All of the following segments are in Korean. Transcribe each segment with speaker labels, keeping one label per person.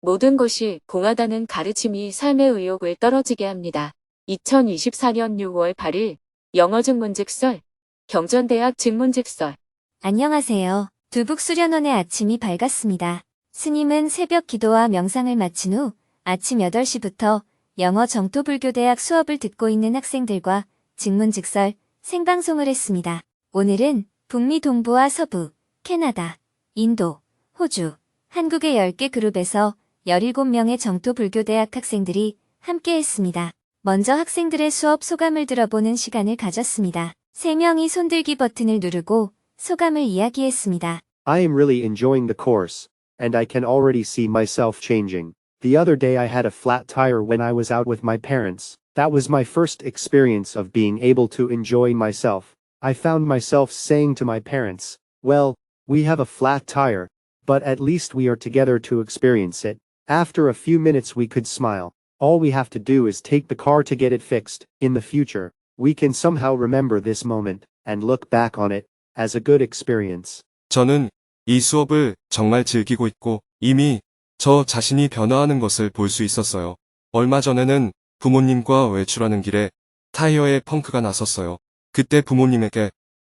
Speaker 1: 모든 것이 공하다는 가르침이 삶의 의욕을 떨어지게 합니다. 2024년 6월 8일 영어 증문직설 경전대학 증문직설
Speaker 2: 안녕하세요. 두북수련원의 아침이 밝았습니다. 스님은 새벽 기도와 명상을 마친 후 아침 8시부터 영어 정토불교대학 수업을 듣고 있는 학생들과 직문직설 생방송을 했습니다. 오늘은 북미 동부와 서부, 캐나다, 인도, 호주, 한국의 10개 그룹에서 17명의 정토불교대학 학생들이 함께 했습니다. 먼저 학생들의 수업 소감을 들어보는 시간을 가졌습니다. 3명이 손들기 버튼을 누르고 소감을 이야기했습니다.
Speaker 3: I am really enjoying the course, and I can already see myself changing. The other day I had a flat tire when I was out with my parents. That was my first experience of being able to enjoy myself. I found myself saying to my parents, Well, we have a flat tire, but at least we are together to experience it. After a few minutes we could smile. All we have to do is take the car to get it fixed. In the future, we can somehow remember this moment and look back on it as a good experience.
Speaker 4: 저는 이 수업을 정말 즐기고 있고 이미 저 자신이 변화하는 것을 볼 수 있었어요. 얼마 전에는 부모님과 외출하는 길에 타이어에 펑크가 났었어요. 그때 부모님에게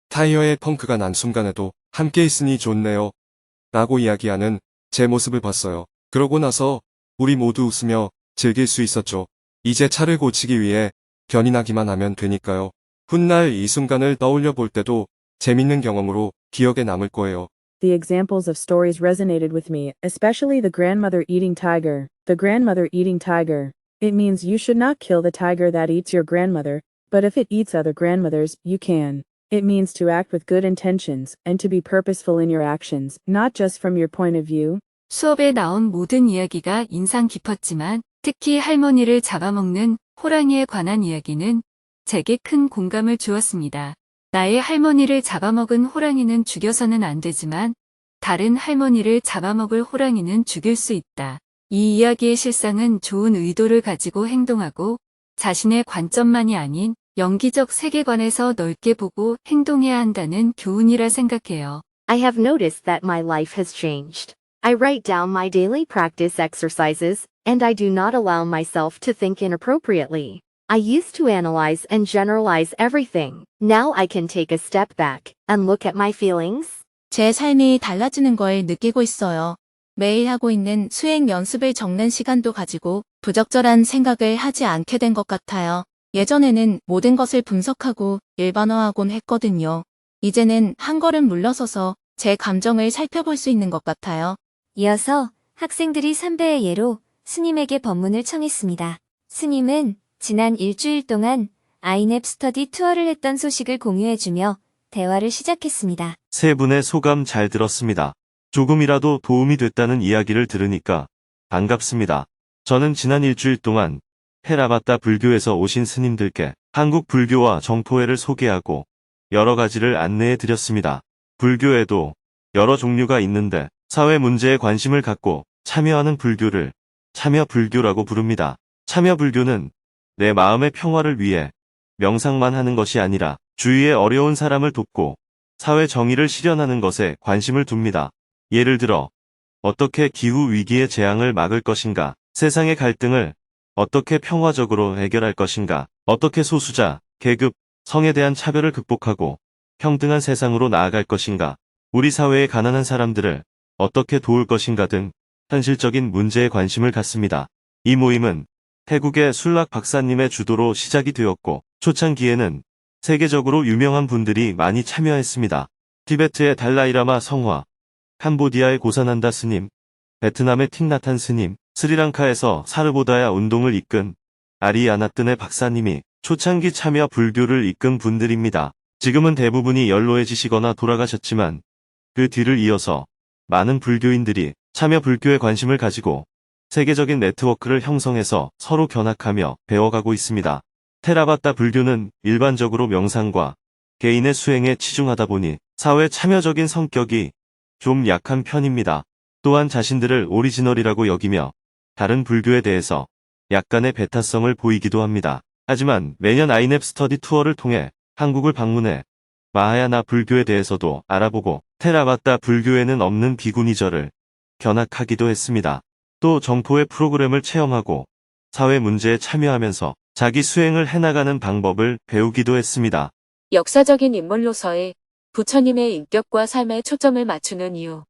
Speaker 4: 타이어에 펑크가 난 순간에도 함께 있으니 좋네요. 라고 이야기하는 제 모습을 봤어요. 그러고 나서 우리 모두 웃으며 즐길 수 있었죠. 이제 차를 고치기 위해 변이 나기만 하면 되니까요. 훗날 이 순간을 떠올려 볼 때도 재밌는 경험으로 기억에 남을 거예요.
Speaker 5: The examples of stories resonated with me, especially the grandmother eating tiger. The grandmother eating tiger. It means you should not kill the tiger that eats your grandmother, but if it eats other grandmothers, you can. It means to act with good intentions and to be purposeful in your actions, not just from your point of view.
Speaker 6: 수업에 나온 모든 이야기가 인상 깊었지만 특히 할머니를 잡아먹는 호랑이에 관한 이야기는 제게 큰 공감을 주었습니다. 나의 할머니를 잡아먹은 호랑이는 죽여서는 안 되지만 다른 할머니를 잡아먹을 호랑이는 죽일 수 있다. 이 이야기의 실상은 좋은 의도를 가지고 행동하고 자신의 관점만이 아닌 영기적 세계관에서 넓게 보고 행동해야 한다는 교훈이라 생각해요.
Speaker 7: I have noticed that my life has changed. I write down my daily practice exercises, and I do not allow myself to think inappropriately. I used to analyze and generalize everything. Now I can take a step back and look at my feelings.
Speaker 8: 제 삶이 달라지는 걸 느끼고 있어요. 매일 하고 있는 수행 연습을 적는 시간도 가지고 부적절한 생각을 하지 않게 된 것 같아요. 예전에는 모든 것을 분석하고 일반화하곤 했거든요. 이제는 한 걸음 물러서서 제 감정을 살펴볼 수 있는 것 같아요.
Speaker 2: 이어서 학생들이 삼배의 예로 스님에게 법문을 청했습니다. 스님은 지난 일주일 동안 아이넵 스터디 투어를 했던 소식을 공유해주며 대화를 시작했습니다.
Speaker 9: 세 분의 소감 잘 들었습니다. 조금이라도 도움이 됐다는 이야기를 들으니까 반갑습니다. 저는 지난 일주일 동안 헤라바타 불교에서 오신 스님들께 한국 불교와 정토회를 소개하고 여러 가지를 안내해 드렸습니다. 불교에도 여러 종류가 있는데 사회 문제에 관심을 갖고 참여하는 불교를 참여 불교라고 부릅니다. 참여 불교는 내 마음의 평화를 위해 명상만 하는 것이 아니라 주위에 어려운 사람을 돕고 사회 정의를 실현하는 것에 관심을 둡니다. 예를 들어, 어떻게 기후 위기의 재앙을 막을 것인가, 세상의 갈등을 어떻게 평화적으로 해결할 것인가, 어떻게 소수자, 계급, 성에 대한 차별을 극복하고 평등한 세상으로 나아갈 것인가, 우리 사회의 가난한 사람들을 어떻게 도울 것인가 등 현실적인 문제에 관심을 갖습니다. 이 모임은 태국의 술락 박사님의 주도로 시작이 되었고, 초창기에는 세계적으로 유명한 분들이 많이 참여했습니다. 티베트의 달라이라마 성화, 캄보디아의 고사난다 스님, 베트남의 틱나탄 스님, 스리랑카에서 사르보다야 운동을 이끈 아리아나뜬의 박사님이 초창기 참여 불교를 이끈 분들입니다. 지금은 대부분이 연로해지시거나 돌아가셨지만 그 뒤를 이어서 많은 불교인들이 참여 불교에 관심을 가지고 세계적인 네트워크를 형성해서 서로 견학하며 배워가고 있습니다. 테라바타 불교는 일반적으로 명상과 개인의 수행에 치중하다 보니 사회 참여적인 성격이 좀 약한 편입니다. 또한 자신들을 오리지널이라고 여기며 다른 불교에 대해서 약간의 배타성을 보이기도 합니다. 하지만 매년 아이넵 스터디 투어를 통해 한국을 방문해 마하야나 불교에 대해서도 알아보고 테라바타 불교에는 없는 비구니절을 견학하기도 했습니다. 또 정포의 프로그램을 체험하고 사회 문제에 참여하면서 자기 수행을 해나가는 방법을 배우기도 했습니다.
Speaker 1: 역사적인 인물로서의 부처님의 인격과 삶에 초점을 맞추는 이유.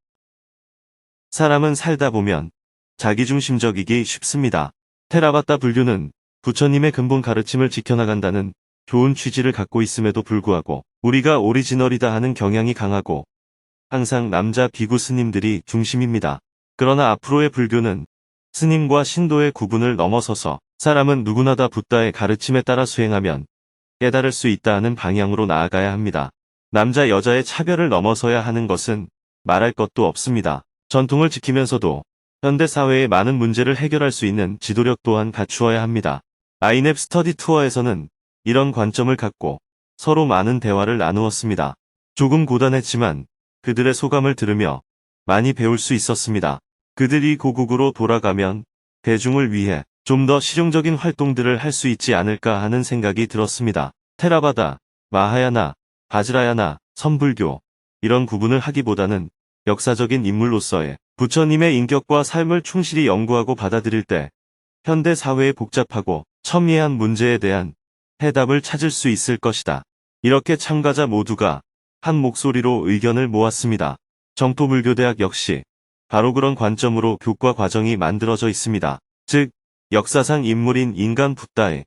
Speaker 9: 사람은 살다 보면 자기중심적이기 쉽습니다. 테라바타 불교는 부처님의 근본 가르침을 지켜나간다는 좋은 취지를 갖고 있음에도 불구하고 우리가 오리지널이다 하는 경향이 강하고 항상 남자 비구 스님들이 중심입니다. 그러나 앞으로의 불교는 스님과 신도의 구분을 넘어서서 사람은 누구나 다 붓다의 가르침에 따라 수행하면 깨달을 수 있다 하는 방향으로 나아가야 합니다. 남자 여자의 차별을 넘어서야 하는 것은 말할 것도 없습니다. 전통을 지키면서도 현대 사회의 많은 문제를 해결할 수 있는 지도력 또한 갖추어야 합니다. 아이넵 스터디 투어에서는 이런 관점을 갖고 서로 많은 대화를 나누었습니다. 조금 고단했지만 그들의 소감을 들으며 많이 배울 수 있었습니다. 그들이 고국으로 돌아가면 대중을 위해 좀 더 실용적인 활동들을 할 수 있지 않을까 하는 생각이 들었습니다. 테라바다, 마하야나, 바즈라야나, 선불교 이런 구분을 하기보다는 역사적인 인물로서의 부처님의 인격과 삶을 충실히 연구하고 받아들일 때 현대 사회의 복잡하고 첨예한 문제에 대한 해답을 찾을 수 있을 것이다. 이렇게 참가자 모두가 한 목소리로 의견을 모았습니다. 정토불교대학 역시 바로 그런 관점으로 교과 과정이 만들어져 있습니다. 즉, 역사상 인물인 인간 붓다의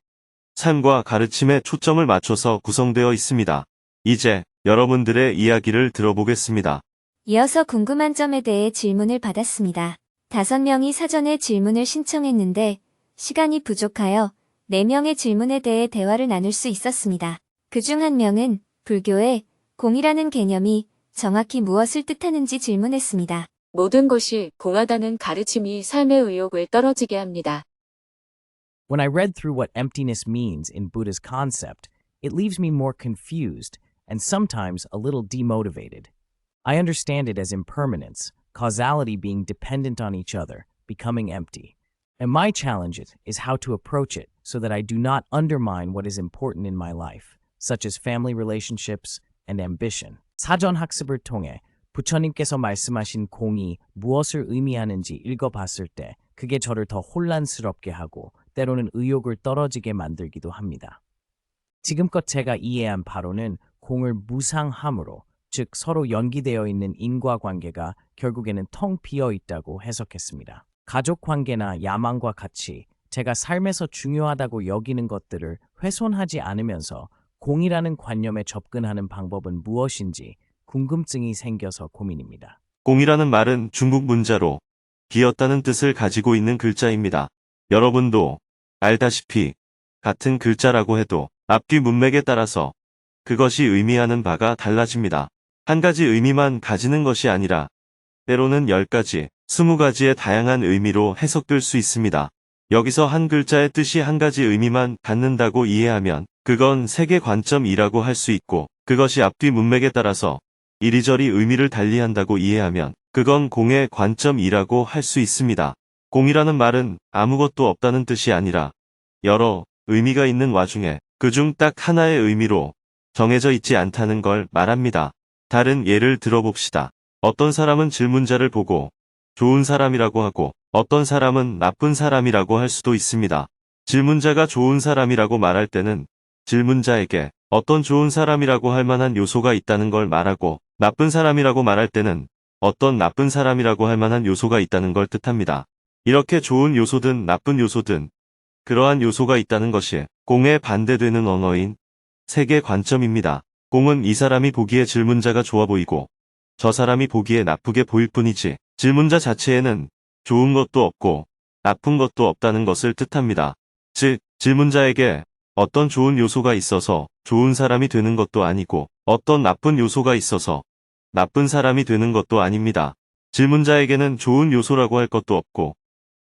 Speaker 9: 삶과 가르침에 초점을 맞춰서 구성되어 있습니다. 이제 여러분들의 이야기를 들어보겠습니다.
Speaker 2: 이어서 궁금한 점에 대해 질문을 받았습니다. 다섯 명이 사전에 질문을 신청했는데 시간이 부족하여 네 명의 질문에 대해 대화를 나눌 수 있었습니다. 그 중 한 명은 불교의 공이라는 개념이 정확히 무엇을 뜻하는지 질문했습니다.
Speaker 1: 모든 것이 공하다는 가르침이 삶의 의욕을 떨어지게 합니다.
Speaker 10: When I read through what emptiness means in Buddha's concept, it leaves me more confused and sometimes a little demotivated. I understand it as impermanence, causality being dependent on each other, becoming empty. And my challenge is- is how to approach it so that I do not undermine what is important in my life, such as family relationships and ambition. 사전 학습을 통해 부처님께서 말씀하신 공이 무엇을 의미하는지 읽어봤을 때 그게 저를 더 혼란스럽게 하고 때로는 의욕을 떨어지게 만들기도 합니다. 지금껏 제가 이해한 바로는 공을 무상함으로 즉 서로 연기되어 있는 인과관계가 결국에는 텅 비어 있다고 해석했습니다. 가족 관계나 야망과 같이 제가 삶에서 중요하다고 여기는 것들을 훼손하지 않으면서 공이라는 관념에 접근하는 방법은 무엇인지 궁금증이 생겨서 고민입니다.
Speaker 9: 공이라는 말은 중국 문자로 비었다는 뜻을 가지고 있는 글자입니다. 여러분도 알다시피 같은 글자라고 해도 앞뒤 문맥에 따라서 그것이 의미하는 바가 달라집니다. 한 가지 의미만 가지는 것이 아니라 때로는 10가지, 20가지의 다양한 의미로 해석될 수 있습니다. 여기서 한 글자의 뜻이 한 가지 의미만 갖는다고 이해하면 그건 세계 관점이라고 할 수 있고 그것이 앞뒤 문맥에 따라서 이리저리 의미를 달리한다고 이해하면 그건 공의 관점이라고 할 수 있습니다. 공이라는 말은 아무것도 없다는 뜻이 아니라 여러 의미가 있는 와중에 그중 딱 하나의 의미로 정해져 있지 않다는 걸 말합니다. 다른 예를 들어봅시다. 어떤 사람은 질문자를 보고 좋은 사람이라고 하고 어떤 사람은 나쁜 사람이라고 할 수도 있습니다. 질문자가 좋은 사람이라고 말할 때는 질문자에게 어떤 좋은 사람이라고 할 만한 요소가 있다는 걸 말하고 나쁜 사람이라고 말할 때는 어떤 나쁜 사람이라고 할 만한 요소가 있다는 걸 뜻합니다. 이렇게 좋은 요소든 나쁜 요소든 그러한 요소가 있다는 것이 공에 반대되는 언어인 세계 관점입니다. 공은 이 사람이 보기에 질문자가 좋아 보이고 저 사람이 보기에 나쁘게 보일 뿐이지 질문자 자체에는 좋은 것도 없고 나쁜 것도 없다는 것을 뜻합니다. 즉, 질문자에게 어떤 좋은 요소가 있어서 좋은 사람이 되는 것도 아니고 어떤 나쁜 요소가 있어서 나쁜 사람이 되는 것도 아닙니다. 질문자에게는 좋은 요소라고 할 것도 없고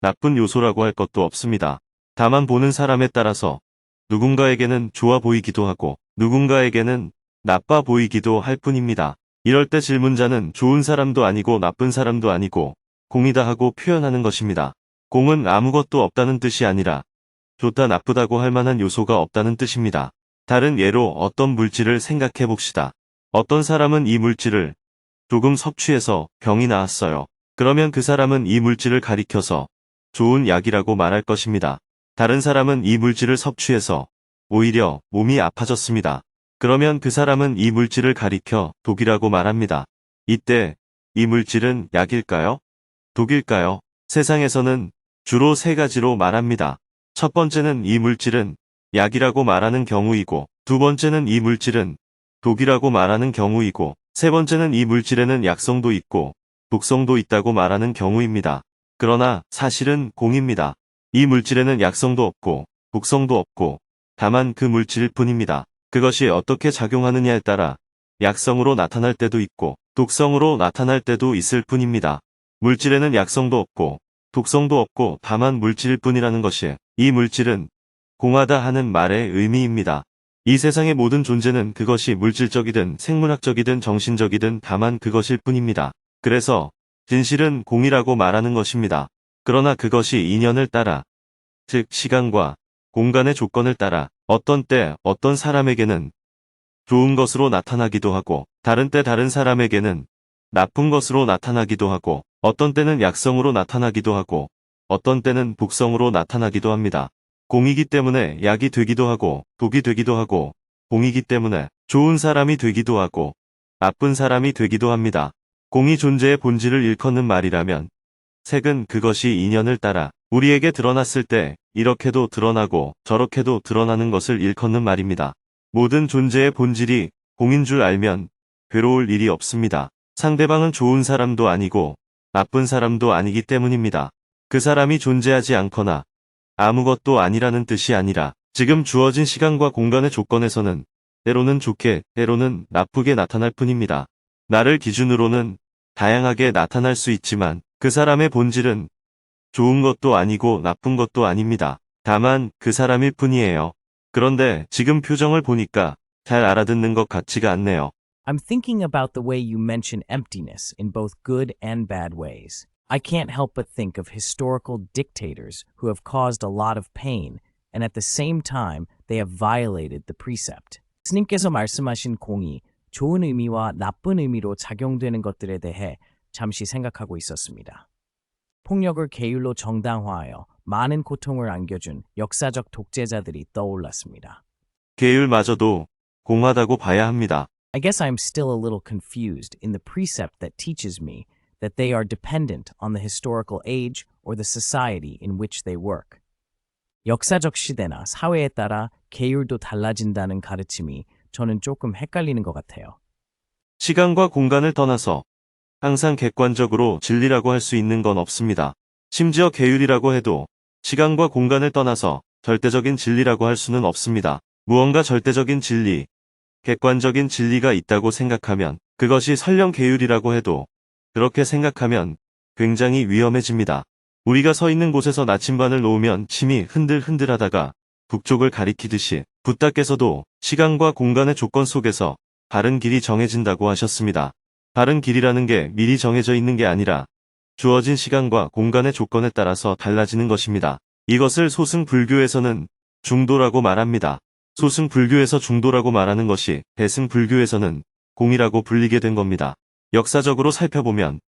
Speaker 9: 나쁜 요소라고 할 것도 없습니다. 다만 보는 사람에 따라서 누군가에게는 좋아 보이기도 하고 누군가에게는 나빠 보이기도 할 뿐입니다. 이럴 때 질문자는 좋은 사람도 아니고 나쁜 사람도 아니고 공이다 하고 표현하는 것입니다. 공은 아무것도 없다는 뜻이 아니라 좋다 나쁘다고 할 만한 요소가 없다는 뜻입니다. 다른 예로 어떤 물질을 생각해 봅시다. 어떤 사람은 이 물질을 조금 섭취해서 병이 나았어요. 그러면 그 사람은 이 물질을 가리켜서 좋은 약이라고 말할 것입니다. 다른 사람은 이 물질을 섭취해서 오히려 몸이 아파졌습니다. 그러면 그 사람은 이 물질을 가리켜 독이라고 말합니다. 이때 이 물질은 약일까요? 독일까요? 세상에서는 주로 세 가지로 말합니다. 첫 번째는 이 물질은 약이라고 말하는 경우이고, 두 번째는 이 물질은 독이라고 말하는 경우이고, 세 번째는 이 물질에는 약성도 있고, 독성도 있다고 말하는 경우입니다. 그러나 사실은 공입니다. 이 물질에는 약성도 없고, 독성도 없고, 다만 그 물질일 뿐입니다. 그것이 어떻게 작용하느냐에 따라 약성으로 나타날 때도 있고, 독성으로 나타날 때도 있을 뿐입니다. 물질에는 약성도 없고, 독성도 없고 다만 물질일 뿐이라는 것이 이 물질은 공하다 하는 말의 의미입니다. 이 세상의 모든 존재는 그것이 물질적이든 생물학적이든 정신적이든 다만 그것일 뿐입니다. 그래서 진실은 공이라고 말하는 것입니다. 그러나 그것이 인연을 따라, 즉 시간과 공간의 조건을 따라 어떤 때 어떤 사람에게는 좋은 것으로 나타나기도 하고 다른 때 다른 사람에게는 나쁜 것으로 나타나기도 하고 어떤 때는 약성으로 나타나기도 하고 어떤 때는 복성으로 나타나기도 합니다. 공이기 때문에 약이 되기도 하고 독이 되기도 하고 공이기 때문에 좋은 사람이 되기도 하고 나쁜 사람이 되기도 합니다. 공이 존재의 본질을 일컫는 말이라면 색은 그것이 인연을 따라 우리에게 드러났을 때 이렇게도 드러나고 저렇게도 드러나는 것을 일컫는 말입니다. 모든 존재의 본질이 공인 줄 알면 괴로울 일이 없습니다. 상대방은 좋은 사람도 아니고 나쁜 사람도 아니기 때문입니다. 그 사람이 존재하지 않거나 아무것도 아니라는 뜻이 아니라 지금 주어진 시간과 공간의 조건에서는 때로는 좋게, 때로는 나쁘게 나타날 뿐입니다. 나를 기준으로는 다양하게 나타날 수 있지만 그 사람의 본질은 좋은 것도 아니고 나쁜 것도 아닙니다. 다만 그 사람일 뿐이에요. 그런데 지금 표정을 보니까 잘 알아듣는 것 같지가 않네요.
Speaker 10: I'm thinking about the way you mention emptiness in both good and bad ways. I can't help but think of historical dictators who have caused a lot of pain, and at the same time, they have violated the precept. 스님께서 말씀하신 공이 좋은 의미와 나쁜 의미로 작용되는 것들에 대해 잠시 생각하고 있었습니다. 폭력을 계율로 정당화하여 많은 고통을 안겨준 역사적 독재자들이 떠올랐습니다.
Speaker 9: 계율마저도 공하다고 봐야 합니다.
Speaker 10: I guess I'm still a little confused in the precept that teaches me that they are dependent on the historical age or the society in which they work. 역사적 시대나 사회에 따라 계율도 달라진다는 가르침이 저는 조금 헷갈리는 것 같아요.
Speaker 9: 시간과 공간을 떠나서 항상 객관적으로 진리라고 할 수 있는 건 없습니다. 심지어 계율이라고 해도 시간과 공간을 떠나서 절대적인 진리라고 할 수는 없습니다. 무언가 절대적인 진리, 객관적인 진리가 있다고 생각하면 그것이 설령 계율이라고 해도 그렇게 생각하면 굉장히 위험해집니다. 우리가 서 있는 곳에서 나침반을 놓으면 침이 흔들흔들하다가 북쪽을 가리키듯이 부탁께서도 시간과 공간의 조건 속에서 바른 길이 정해진다고 하셨습니다. 바른 길이라는 게 미리 정해져 있는 게 아니라 주어진 시간과 공간의 조건에 따라서 달라지는 것입니다. 이것을 소승 불교에서는 중도라고 말합니다. 소승 불교에서 중도라고 말하는 것이 대승 불교에서는 공이라고 불리게 된 겁니다. 역사적으로 살펴보면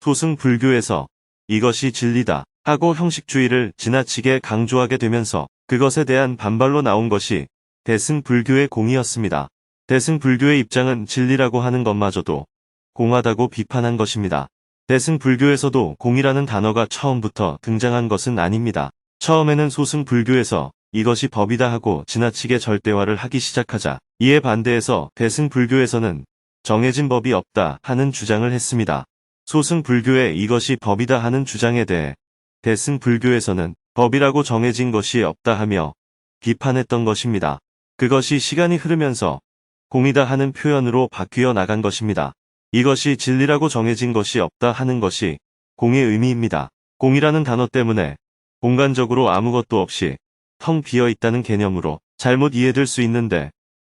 Speaker 9: 소승 불교에서 이것이 진리다 하고 형식주의를 지나치게 강조하게 되면서 그것에 대한 반발로 나온 것이 대승 불교의 공이었습니다. 대승 불교의 입장은 진리라고 하는 것마저도 공하다고 비판한 것입니다. 대승 불교에서도 공이라는 단어가 처음부터 등장한 것은 아닙니다. 처음에는 소승 불교에서 이것이 법이다 하고 지나치게 절대화를 하기 시작하자 이에 반대해서 대승 불교에서는 정해진 법이 없다 하는 주장을 했습니다. 소승 불교의 이것이 법이다 하는 주장에 대해 대승 불교에서는 법이라고 정해진 것이 없다 하며 비판했던 것입니다. 그것이 시간이 흐르면서 공이다 하는 표현으로 바뀌어 나간 것입니다. 이것이 진리라고 정해진 것이 없다 하는 것이 공의 의미입니다. 공이라는 단어 때문에 공간적으로 아무것도 없이 텅 비어 있다는 개념으로 잘못 이해될 수 있는데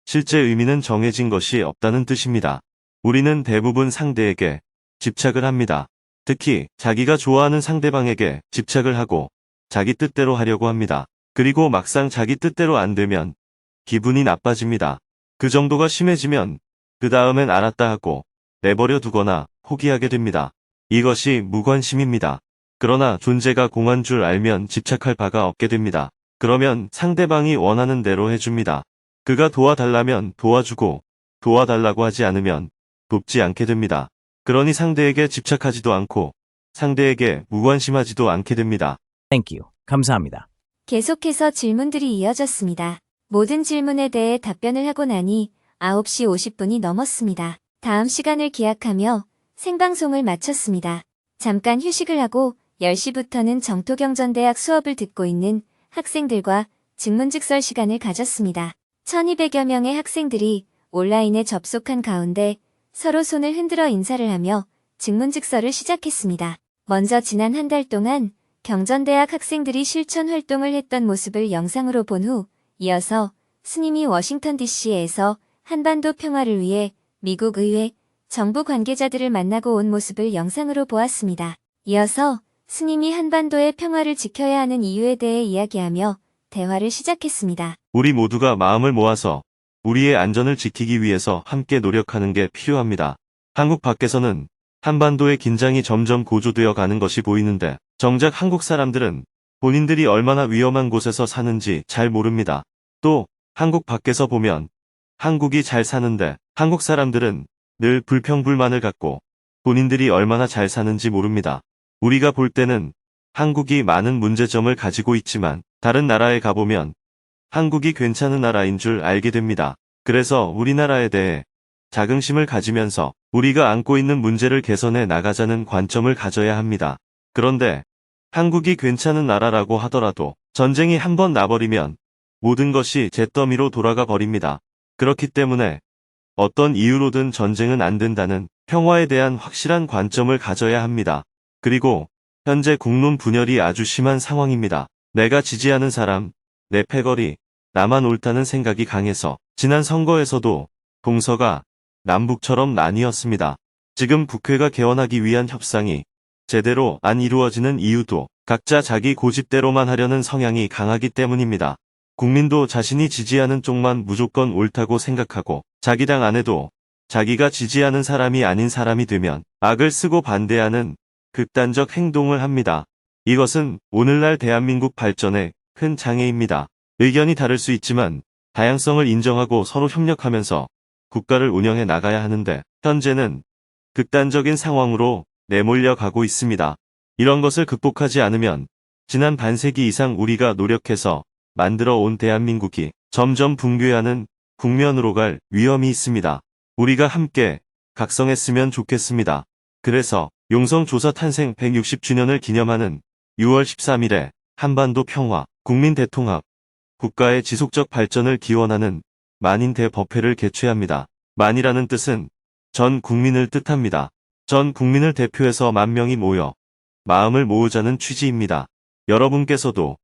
Speaker 9: 실제 의미는 정해진 것이 없다는 뜻입니다. 우리는 대부분 상대에게 집착을 합니다. 특히 자기가 좋아하는 상대방에게 집착을 하고 자기 뜻대로 하려고 합니다. 그리고 막상 자기 뜻대로 안 되면 기분이 나빠집니다. 그 정도가 심해지면 그 다음엔 알았다 하고 내버려 두거나 포기하게 됩니다. 이것이 무관심입니다. 그러나 존재가 공한 줄 알면 집착할 바가 없게 됩니다. 그러면 상대방이 원하는 대로 해줍니다. 그가 도와달라면 도와주고 도와달라고 하지 않으면 돕지 않게 됩니다. 그러니 상대에게 집착하지도 않고 상대에게 무관심하지도 않게 됩니다.
Speaker 10: Thank you. 감사합니다.
Speaker 2: 계속해서 질문들이 이어졌습니다. 모든 질문에 대해 답변을 하고 나니 9시 50분이 넘었습니다. 다음 시간을 기약하며 생방송을 마쳤습니다. 잠깐 휴식을 하고 10시부터는 정토경전대학 수업을 듣고 있는 학생들과 증문즉설 시간을 가졌습니다. 1200여 명의 학생들이 온라인에 접속한 가운데 서로 손을 흔들어 인사를 하며 증문즉설을 시작했습니다. 먼저 지난 한 달 동안 경전대학 학생들이 실천 활동을 했던 모습을 영상으로 본 후 이어서 스님이 워싱턴 DC에서 한반도 평화를 위해 미국 의회, 정부 관계자들을 만나고 온 모습을 영상으로 보았습니다. 이어서 스님이 한반도의 평화를 지켜야 하는 이유에 대해 이야기하며 대화를 시작했습니다.
Speaker 9: 우리 모두가 마음을 모아서 우리의 안전을 지키기 위해서 함께 노력하는 게 필요합니다. 한국 밖에서는 한반도의 긴장이 점점 고조되어 가는 것이 보이는데 정작 한국 사람들은 본인들이 얼마나 위험한 곳에서 사는지 잘 모릅니다. 또 한국 밖에서 보면 한국이 잘 사는데 한국 사람들은 늘 불평불만을 갖고 본인들이 얼마나 잘 사는지 모릅니다. 우리가 볼 때는 한국이 많은 문제점을 가지고 있지만 다른 나라에 가보면 한국이 괜찮은 나라인 줄 알게 됩니다. 그래서 우리나라에 대해 자긍심을 가지면서 우리가 안고 있는 문제를 개선해 나가자는 관점을 가져야 합니다. 그런데 한국이 괜찮은 나라라고 하더라도 전쟁이 한번 나버리면 모든 것이 잿더미로 돌아가 버립니다. 그렇기 때문에 어떤 이유로든 전쟁은 안 된다는 평화에 대한 확실한 관점을 가져야 합니다. 그리고 현재 국론 분열이 아주 심한 상황입니다. 내가 지지하는 사람, 내 패거리, 나만 옳다는 생각이 강해서 지난 선거에서도 동서가 남북처럼 나뉘었습니다. 지금 국회가 개원하기 위한 협상이 제대로 안 이루어지는 이유도 각자 자기 고집대로만 하려는 성향이 강하기 때문입니다. 국민도 자신이 지지하는 쪽만 무조건 옳다고 생각하고 자기 당 안에도 자기가 지지하는 사람이 아닌 사람이 되면 악을 쓰고 반대하는 극단적 행동을 합니다. 이것은 오늘날 대한민국 발전에 큰 장애입니다. 의견이 다를 수 있지만 다양성을 인정하고 서로 협력하면서 국가를 운영해 나가야 하는데 현재는 극단적인 상황으로 내몰려 가고 있습니다. 이런 것을 극복하지 않으면 지난 반세기 이상 우리가 노력해서 만들어 온 대한민국이 점점 붕괴하는 국면으로 갈 위험이 있습니다. 우리가 함께 각성했으면 좋겠습니다. 그래서 용성조사 탄생 160주년을 기념하는 6월 13일에 한반도 평화, 국민 대통합, 국가의 지속적 발전을 기원하는 만인 대법회를 개최합니다. 만이라는 뜻은 전 국민을 뜻합니다. 전 국민을 대표해서 만 명이 모여 마음을 모으자는 취지입니다. 여러분께서도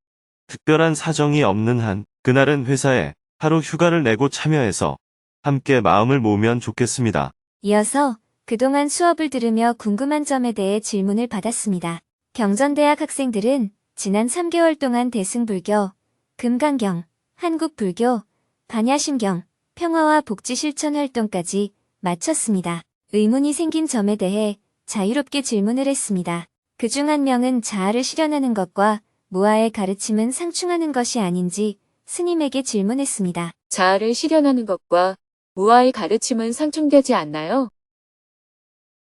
Speaker 9: 특별한 사정이 없는 한 그날은 회사에 하루 휴가를 내고 참여해서 함께 마음을 모으면 좋겠습니다.
Speaker 2: 이어서 그동안 수업을 들으며 궁금한 점에 대해 질문을 받았습니다. 경전대학 학생들은 지난 3개월 동안 대승불교, 금강경, 한국불교, 반야심경, 평화와 복지 실천 활동까지 마쳤습니다. 의문이 생긴 점에 대해 자유롭게 질문을 했습니다. 그 중 한 명은 자아를 실현하는 것과 무아의 가르침은 상충하는 것이 아닌지 스님에게 질문했습니다.
Speaker 1: 자아를 실현하는 것과 무아의 가르침은 상충되지 않나요?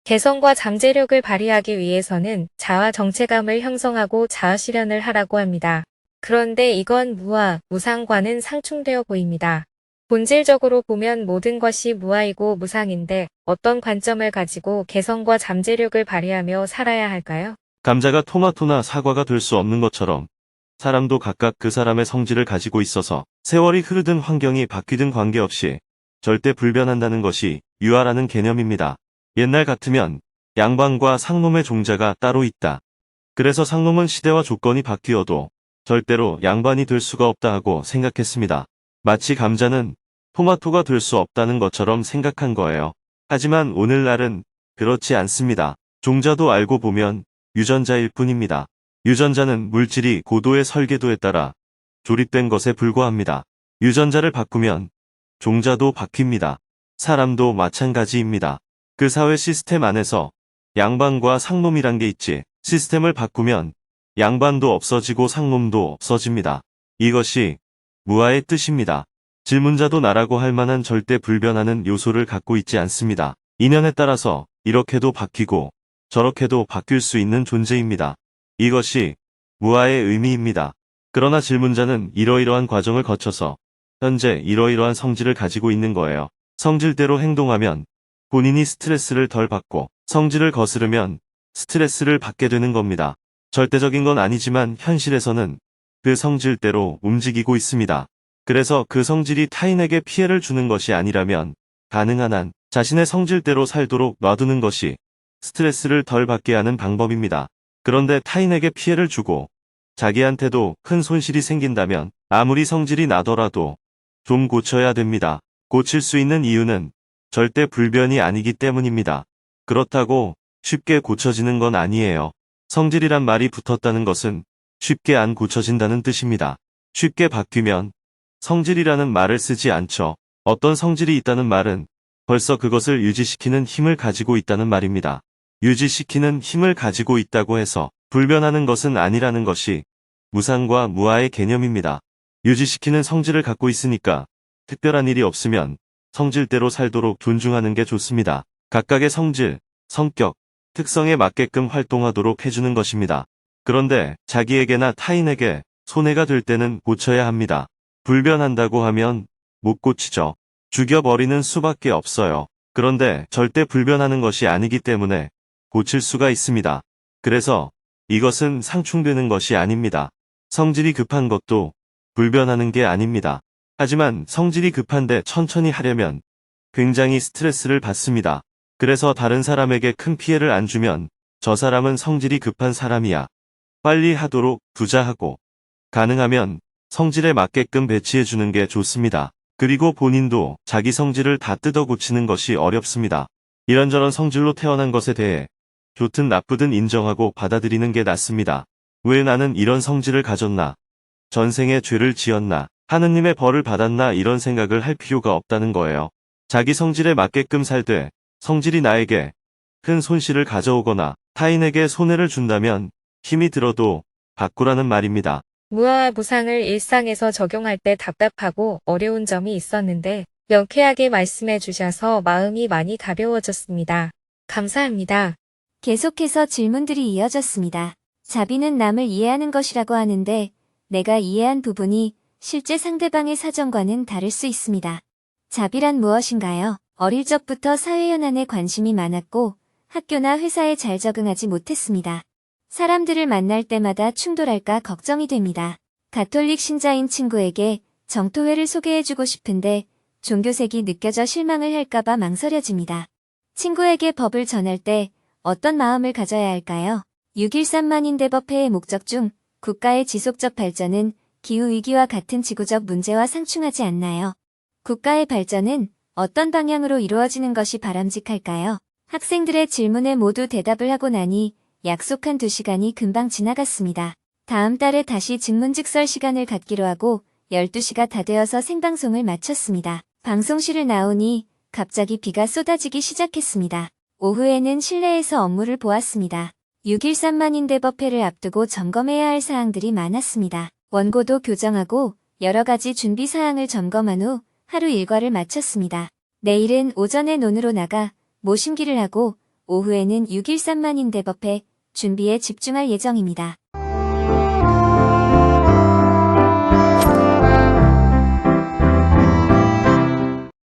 Speaker 11: 개성과 잠재력을 발휘하기 위해서는 자아 정체감을 형성하고 자아 실현을 하라고 합니다. 그런데 이건 무아, 무상과는 상충되어 보입니다. 본질적으로 보면 모든 것이 무아이고 무상인데 어떤 관점을 가지고 개성과 잠재력을 발휘하며 살아야 할까요?
Speaker 9: 감자가 토마토나 사과가 될 수 없는 것처럼 사람도 각각 그 사람의 성질을 가지고 있어서 세월이 흐르든 환경이 바뀌든 관계없이 절대 불변한다는 것이 유아라는 개념입니다. 옛날 같으면 양반과 상놈의 종자가 따로 있다. 그래서 상놈은 시대와 조건이 바뀌어도 절대로 양반이 될 수가 없다 하고 생각했습니다. 마치 감자는 토마토가 될 수 없다는 것처럼 생각한 거예요. 하지만 오늘날은 그렇지 않습니다. 종자도 알고 보면 유전자일 뿐입니다. 유전자는 물질이 고도의 설계도에 따라 조립된 것에 불과합니다. 유전자를 바꾸면 종자도 바뀝니다. 사람도 마찬가지입니다. 그 사회 시스템 안에서 양반과 상놈이란 게 있지. 시스템을 바꾸면 양반도 없어지고 상놈도 없어집니다. 이것이 무아의 뜻입니다. 질문자도 나라고 할 만한 절대 불변하는 요소를 갖고 있지 않습니다. 인연에 따라서 이렇게도 바뀌고 저렇게도 바뀔 수 있는 존재입니다. 이것이 무아의 의미입니다. 그러나 질문자는 이러이러한 과정을 거쳐서 현재 이러이러한 성질을 가지고 있는 거예요. 성질대로 행동하면 본인이 스트레스를 덜 받고 성질을 거스르면 스트레스를 받게 되는 겁니다. 절대적인 건 아니지만 현실에서는 그 성질대로 움직이고 있습니다. 그래서 그 성질이 타인에게 피해를 주는 것이 아니라면 가능한 한 자신의 성질대로 살도록 놔두는 것이 스트레스를 덜 받게 하는 방법입니다. 그런데 타인에게 피해를 주고 자기한테도 큰 손실이 생긴다면 아무리 성질이 나더라도 좀 고쳐야 됩니다. 고칠 수 있는 이유는 절대 불변이 아니기 때문입니다. 그렇다고 쉽게 고쳐지는 건 아니에요. 성질이란 말이 붙었다는 것은 쉽게 안 고쳐진다는 뜻입니다. 쉽게 바뀌면 성질이라는 말을 쓰지 않죠. 어떤 성질이 있다는 말은 벌써 그것을 유지시키는 힘을 가지고 있다는 말입니다. 유지시키는 힘을 가지고 있다고 해서 불변하는 것은 아니라는 것이 무상과 무아의 개념입니다. 유지시키는 성질을 갖고 있으니까 특별한 일이 없으면 성질대로 살도록 존중하는 게 좋습니다. 각각의 성질, 성격, 특성에 맞게끔 활동하도록 해주는 것입니다. 그런데 자기에게나 타인에게 손해가 될 때는 고쳐야 합니다. 불변한다고 하면 못 고치죠. 죽여버리는 수밖에 없어요. 그런데 절대 불변하는 것이 아니기 때문에 고칠 수가 있습니다. 그래서 이것은 상충되는 것이 아닙니다. 성질이 급한 것도 불변하는 게 아닙니다. 하지만 성질이 급한데 천천히 하려면 굉장히 스트레스를 받습니다. 그래서 다른 사람에게 큰 피해를 안 주면 저 사람은 성질이 급한 사람이야. 빨리 하도록 부자하고 가능하면 성질에 맞게끔 배치해 주는 게 좋습니다. 그리고 본인도 자기 성질을 다 뜯어 고치는 것이 어렵습니다. 이런저런 성질로 태어난 것에 대해 좋든 나쁘든 인정하고 받아들이는 게 낫습니다. 왜 나는 이런 성질을 가졌나? 전생에 죄를 지었나? 하느님의 벌을 받았나? 이런 생각을 할 필요가 없다는 거예요. 자기 성질에 맞게끔 살되 성질이 나에게 큰 손실을 가져오거나 타인에게 손해를 준다면 힘이 들어도 바꾸라는 말입니다.
Speaker 11: 무아와 무상을 일상에서 적용할 때 답답하고 어려운 점이 있었는데 명쾌하게 말씀해 주셔서 마음이 많이 가벼워졌습니다. 감사합니다.
Speaker 2: 계속해서 질문들이 이어졌습니다. 자비는 남을 이해하는 것이라고 하는데 내가 이해한 부분이 실제 상대방의 사정과는 다를 수 있습니다. 자비란 무엇인가요? 어릴 적부터 사회연한에 관심이 많았고 학교나 회사에 잘 적응하지 못했습니다. 사람들을 만날 때마다 충돌할까 걱정이 됩니다. 가톨릭 신자인 친구에게 정토회를 소개해주고 싶은데 종교색이 느껴져 실망을 할까봐 망설여집니다. 친구에게 법을 전할 때 어떤 마음을 가져야 할까요? 6.13 만인대법회의 목적 중 국가의 지속적 발전은 기후위기와 같은 지구적 문제와 상충하지 않나요? 국가의 발전은 어떤 방향으로 이루어지는 것이 바람직할까요? 학생들의 질문에 모두 대답을 하고 나니 약속한 2시간이 금방 지나갔습니다. 다음 달에 다시 증문즉설 시간을 갖기로 하고 12시가 다 되어서 생방송을 마쳤습니다. 방송실을 나오니 갑자기 비가 쏟아지기 시작했습니다. 오후에는 실내에서 업무를 보았습니다. 6.13만인 대법회를 앞두고 점검해야 할 사항들이 많았습니다. 원고도 교정하고 여러 가지 준비 사항을 점검한 후 하루 일과를 마쳤습니다. 내일은 오전에 논으로 나가 모심기를 하고 오후에는 6.13만인 대법회 준비에 집중할 예정입니다.